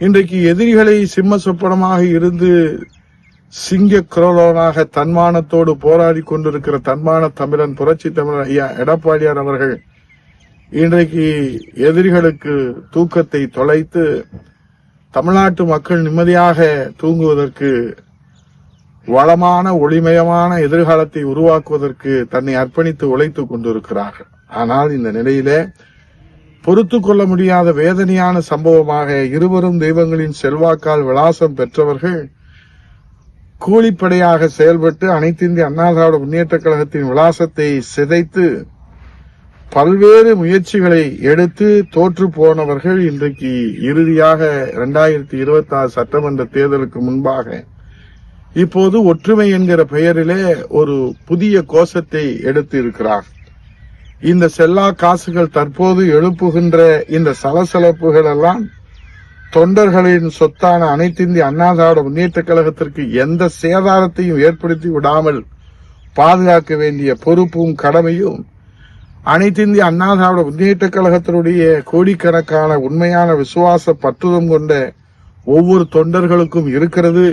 இன்றைக்கு எதிரிகளை சிம்ம சொப்பனமாக இருந்து சிங்க குரலோனாக தன்மானத்தோடு போராடி கொண்டிருக்கிற தன்மான தமிழன் புரட்சி தமிழன் ஐயா எடப்பாடியார் அவர்கள் இன்றைக்கு எதிரிகளுக்கு தூக்கத்தை தொலைத்து தமிழ்நாட்டு மக்கள் நிம்மதியாக தூங்குவதற்கு வளமான ஒளிமயமான எதிர்காலத்தை உருவாக்குவதற்கு தன்னை அர்ப்பணித்து உழைத்துக் கொண்டிருக்கிறார்கள். ஆனால் இந்த நிலையிலே பொறுத்து கொள்ள முடியாத வேதனையான சம்பவமாக இருவரும் தெய்வங்களின் செல்வாக்கால் விலாசம் பெற்றவர்கள் கூலிப்படையாக செயல்பட்டு அனைத்திந்திய அண்ணா திராவிட முன்னேற்ற கழகத்தின் விலாசத்தை சிதைத்து பல்வேறு முயற்சிகளை எடுத்து தோற்று போனவர்கள் இன்றைக்கு இறுதியாக இரண்டாயிரத்தி இருபத்தி ஆறு சட்டமன்ற தேர்தலுக்கு முன்பாக இப்போது ஒற்றுமை என்கிற பெயரிலே ஒரு புதிய கோஷத்தை எடுத்து இருக்கிறார் இந்த செல்லா காசுகள் தற்போது எழுப்புகின்ற இந்த சலசலப்புகள் எல்லாம் தொண்டர்களின் சொத்தான அனைத்திந்திய அண்ணா திராவிட முன்னேற்ற கழகத்திற்கு எந்த சேதாரத்தையும் ஏற்படுத்தி விடாமல் பாதுகாக்க வேண்டிய பொறுப்பும் கடமையும் அனைத்திந்திய அண்ணா திராவிட முன்னேற்ற கழகத்தினுடைய கோடிக்கணக்கான உண்மையான விசுவாச பற்றுதம் கொண்ட ஒவ்வொரு தொண்டர்களுக்கும் இருக்கிறது